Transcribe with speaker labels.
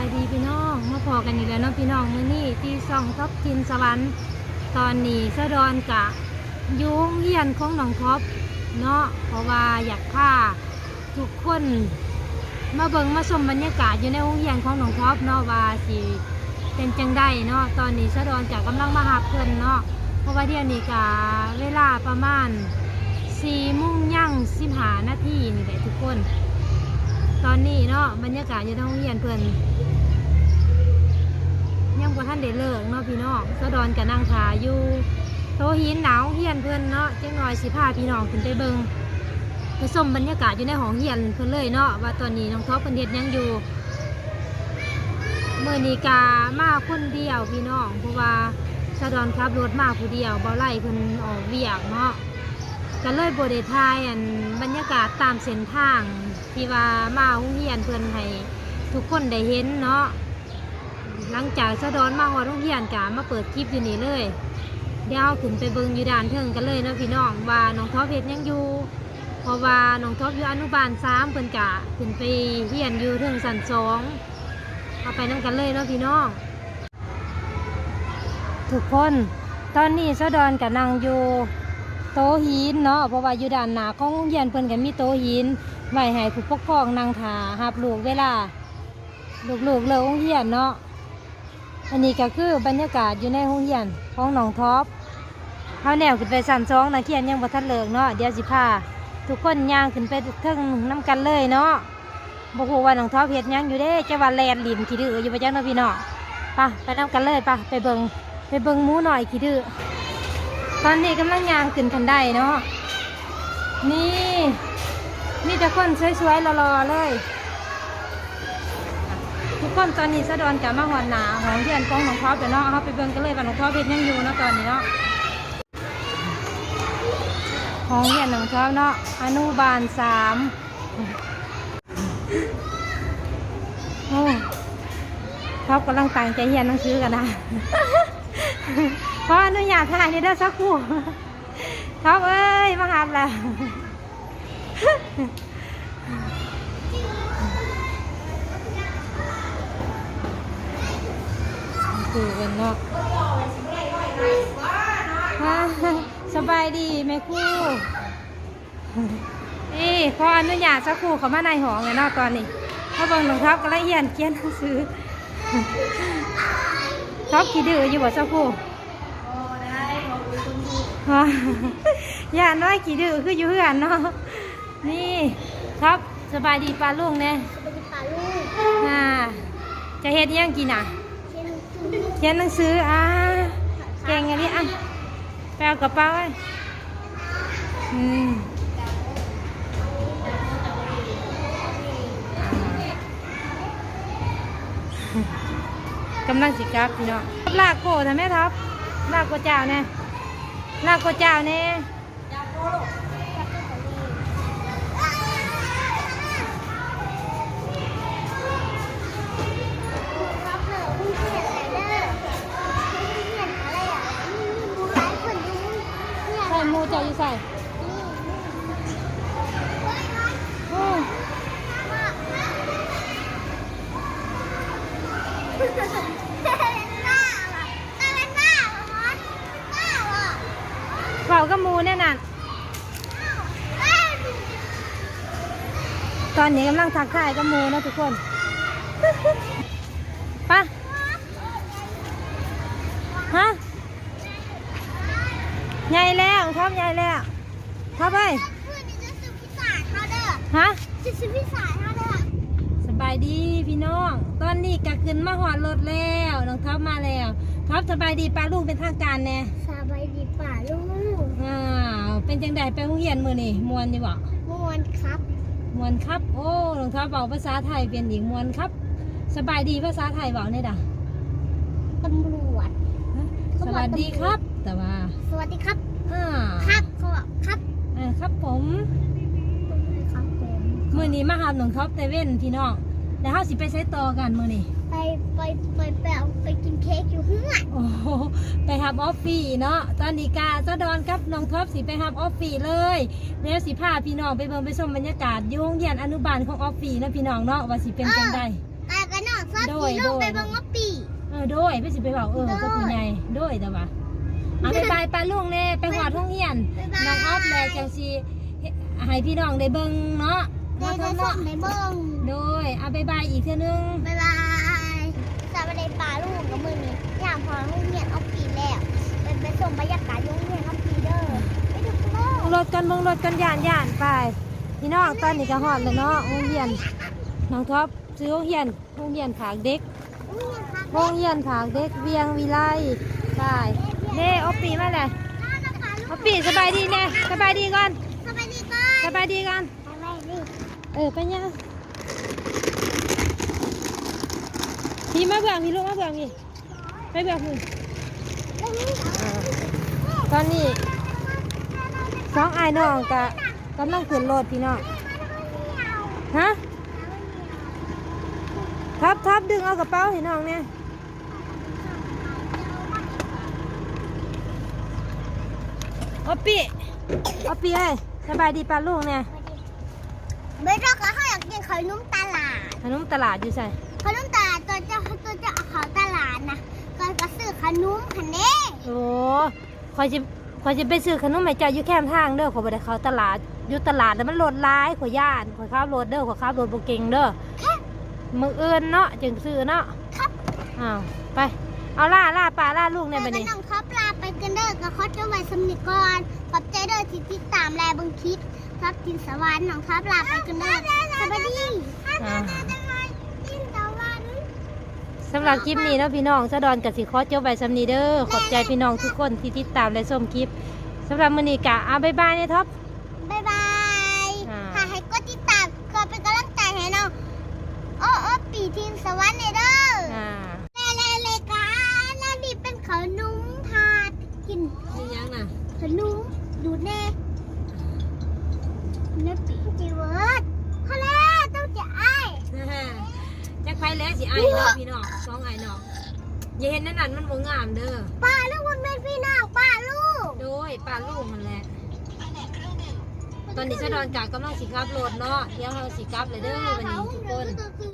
Speaker 1: ายดีพี่น้องมาพอกันอีกแล้วเนาะพี่น้องมื้อนี้ที่ซ่องท็อปกินสวรรค์ตอนนี้สะดอนกะยุงเฮียนของน้องท็อปเนาะเพราะว่าอยากพาทุกคนมาเบิ่งมาชมบรรยากาศอยู่ในโรงเรียนของน้องท็อปเนาะว่าสิเป็นจังได้เนาะตอนนี้สะดอนจะกำลังมาหาเพื่อนเนาะเพราะว่าเดี๋ยวนี้กะเวลาประมาณสี่โมุ่งย่างสิบหานาทีนี่แหละทุกคน ตอนนี้เนาะบรรยากาศอยู่ในโรงเรียนเพื่อน ยังบ่ท่านได้เลิกเนาะพี่น้องสะดอนกับนางถาอยู่โตหินหนาวเฮียนเพื่อนเนาะจังหน่อยสิพาพี่น้องขึ้นไปเบิงไปชมบรรยากาศอยู่ในห้องเฮียนเพื่อนเลยเนาะว่าตอนนี้น้องท็อปเพิ่นเฮ็ดยังอยู่เมื่อนีกามาคนเดียวพี่น้องเพราะว่าสะดอนขับรถมาผู้เดียวบ่ไล่เพิ่นออกเวียกเนาะก็เลยโบริทายอันบรรยากาศตามเส้นทางที่ว่ามาโรงเรียนเพื่อนให้ทุกคนได้เห็นเนาะ หลังจากสะดอนมาหอดโรงเรียนกะมาเปิดคลิปอยู่นี่เลย เดี๋ยวเราขึ้นไปเบิงอยู่ด่านเทิงกันเลยนะพี่น้องว่าน้องท็อปเพชรยังอยู่เพราะว่าน้องท็อปอยู่อนุบาลสามเพิ่นกะขึ้นไปเรียนอยู่เทิงสันสองเอาไปนั่งกันเลยเนาะพี่น้องทุกคนตอนนี้สะดอนกับนางอยู่โตหินเนาะเพราะว่าอยู่ด้านหน้าของโรงเรียนเพิ่นก็มีโตหินไว้ให้ผู้ปกครองนั่งทาหับลูกเวลาลูกๆเลิกโรงเรียนเนาะ อันนี้ก็คือบรรยากาศอยู่ในโรงเรียนของหนองท็อปเขาแนวขึ้นไปสั่นสองนะเขียนยังบ่ทันเลิกเนาะเดี๋ยวสิพาทุกคนย่างขึ้นไปเทิงน้ำกันเลยเนาะบ่ฮู้ว่าหนองท็อปเฮ็ดยังอยู่เด้จะว่าแลนลินขี้ดื้ออยู่บ่จังเนาะพี่น้องไปไปน้ำกันเลยไปไปเบิ่งไปเบิ่งหมูหน่อยขี้ดื้อตอนนี้กำลังย่างขึ้นคันได้เนาะนี่มีแต่คนสวยๆรอๆเลย กคนตอนนี้สะดอนกับมาหอนหนาของเทียนกองของท็อปเดี๋ยวนาะเขาไปเบิ่งกันเลยว่าของท็อเป็นยังอยู่เนาะตอนนี้เนาะของเทียนของท็อเนาะอนุบาลสามโอ้ท็อกำลังตั้งใจเรียนหนังสือกันนะขออนุญาตถ่ายในเด้สักครู่ท็อปเอ้ยมาหาแล้ว ดูกันเนาะฮะสบายดีแม่ครู่นี่ขออนุญาตสักครู่เขามาในหอเลยเนาะตอนนี้เขาเบิ่งรองเท้าก็ละเอียดเขียนหนังสือท็อปขี้ดื้ออยู่บ่สักครู่ฮะอย่าน้อยกี่ดื้อคืออยู่เฮือนเนาะนี่ครับสบายดีปลาลุงเนี่ย
Speaker 2: เป็นปลาลูก
Speaker 1: อ่าจะเฮ็ดอิหยังกินอะ
Speaker 2: เช่น
Speaker 1: เขียนหนังสืออ่าเก่งอันนี้อะไปเอากระเป๋าไว้อืมกำลังสิกลับพี่น้องลากโกทำไหมทับลากโกเจ้าเนี่ยลากโกเจ้า
Speaker 2: เนี่ย
Speaker 1: เผากับหมูเนี่ยน่ะ
Speaker 2: เอ้ย
Speaker 1: ตอนนี้กำลังทักทายกับหมูนะทุกคนไปะฮะใหญ่แล้วครับใหญ่แล้วครับไป
Speaker 2: เพื่อนนี่จะซื้อพิซซ่าเขาเด้อ
Speaker 1: ฮะ
Speaker 2: จะซื้อพิซซ่าเขาเด้อ
Speaker 1: สบายดีพี่น้องตอ นนี้ก็ขึ้นมาหอดรถแล้วน้องท็อปมาแล้วท็อปสบายดีปลาลูกเป็นทางการแน่
Speaker 2: สบายดีป่าลูก
Speaker 1: อ้าวเป็นจังใดไปโรงเรียนมือนี่มวนอยู่บ่
Speaker 2: มวนครับ
Speaker 1: มวนครับ โอ้น้องท็อปบอกภาษาไทยเป็นหญิงมวนครับ สบายดีภาษาไทยบอกเนี่ยด่ะ
Speaker 2: ตำรวจ
Speaker 1: ฮะสวัสดีครับ แต่ว่า
Speaker 2: สวัสดีครับ
Speaker 1: อ่า
Speaker 2: ครับเขาบอกครับ
Speaker 1: อ่าครับผม
Speaker 2: ครับผม
Speaker 1: มือนี้มาหาหนองท็อปเตเว่นพี่น้อง แล้วเฮาสิไปใช้ต่อกันมือนี้
Speaker 2: ไปไปไปไปเอาไปกินเค้กอยู่เฮือน
Speaker 1: โอ้โหไปฮับออฟฟี่เนาะตอนนี้กาซะดอนครับน้องท็อปสิไปฮับออฟฟี่เลยแล้วสิพาพี่น้องไปเบิ่งไปชมบรรยากาศอยู่โรงเรียนอนุบาลของออฟฟี่นะพี่น้องเนาะว่าสิเป็นจังได
Speaker 2: กายกันนอกซอส
Speaker 1: โด
Speaker 2: สี
Speaker 1: ย
Speaker 2: ลงไป
Speaker 1: โดย
Speaker 2: เบังมะปี
Speaker 1: เออโดยไปสิไปบอกเออก็ผู้ใหญ่โดยแต่ว่าเอาไปบายปลาลุงเน่ไปหอดห้องเฮียนน้องออฟเลยจังสีให้พี่น้องได้เบิ่งเนาะ
Speaker 2: ได้
Speaker 1: เนาะ
Speaker 2: ได้
Speaker 1: เนาะ
Speaker 2: ส้มได้เบิ้ง
Speaker 1: โดยเอาไปบายอีกเท่านึง
Speaker 2: บ๊ายบายสวัสดีป่าลูกกับมือนี้อย่างพอลูกเรียนเอาปีแล้วเป็นไปส่งบรรยากาศโรงเรียนเอาปีเด้อไปดูกันเลย
Speaker 1: รถกันเบิ่งรถกันย่านย่านไปพี่น้องตอนนี้ก็ฮอดแล้วเนาะโรงเรียนน้องท็อปซื้อโรงเรียนโรงเรียนผากเด็ก
Speaker 2: โรงเรียนพัก
Speaker 1: โรงเรียนผากเด็กเวียงวิไลไปเน่ออปปีมาเลย
Speaker 2: น้าจะพาลู
Speaker 1: ออกปปีสบายดีแน่สบายดีก่อน
Speaker 2: สบายดีก่อน
Speaker 1: สบายดีก่อน
Speaker 2: สบายดี
Speaker 1: เออไปยัง พี่มาเบื่องพี่ลูกมาเบื่องพี่ไปเบื่องพี่ตอนนี้สองไอ้ายน้องกะกำลังขึ้นรถพี่น้องฮะทับทับดึงเอากระเป๋าให้น้องเนี่ยโอปปี้โอปปี้เอ้ยสบายดีป่ะลูกเนี่ย
Speaker 2: ไม่ต้องก็ให้อยากกินขนมตลาด
Speaker 1: ขนมตลาดอยู่ใส่
Speaker 2: ขนมตลาดตัว เจ้าตัวเจ้าเอาเขาตลาดนะก็ก็ซื้อขนมคันเด้
Speaker 1: โอ้คอยจะคอยจะไปซื้อขนมให้เจ้าอยู่แคมทางเด้อขอยบ่ได้เข้าตลาดอยู่ตลาดแล้วมันโหลดร้ายขอยย่านขอยขับรถเด้อขอยขับรถบ่เก่งเด้อมืออื่นเนาะจึงซื้อเนาะ
Speaker 2: ครับ
Speaker 1: อ้าวไปเอาล่าล่าป่าล่าลูกเนี่ย
Speaker 2: ไป
Speaker 1: บัด
Speaker 2: กัน
Speaker 1: นี้
Speaker 2: น้องครับลาไปกันเด้อก็ขอจะไว้สำนึกก่อนขอบใจเด้อที่ติดตามแลเบังคลิปครับทินสวรรค์น้องครับลาไปกันเด้อสวัสดี
Speaker 1: อ่า
Speaker 2: ทินสวรรค์
Speaker 1: สำหรับคลิปนี้เนาะพี่น้องสะดอนกับสิขอเจบไว้สำนีเดอ้อขอบใจพี่น้องทุกคนที่ติดตามและชมคลิปสำหรับมือนี้กะเอาบ๊ายบายเนี่ยท็อป
Speaker 2: บ๊ายบาย
Speaker 1: อ่า
Speaker 2: ถ้าให้กดติดตามก็เป็นกำลังใจให้น้องโอ้โอ้ปีทินสวรรค์เนี่ยเด้อ
Speaker 1: อ่า
Speaker 2: เล่เล่เล่กันนั่นนี่เป็นขนมทาดกิน
Speaker 1: นี่ยังน่ะ
Speaker 2: ขนมดูแน่เนื้อปีจีเวิร์ดพอแล้วต้องจะไอ้าย
Speaker 1: จักไปแล้วสิไอ้เนาะพี่น้องส องไอ้น้องอย่าเห็นนั่นนั่นมันบ่งามเด้อ
Speaker 2: ป้าลูกมันเป็นพี่น้องป้าลูก
Speaker 1: โดยป่าลูกมันแหละ ตอนนี้สะดอนกากำลังสิกลับรถเนาะเดี๋ยวเราสิกลับเลยเด้อวันนี้ทุกคน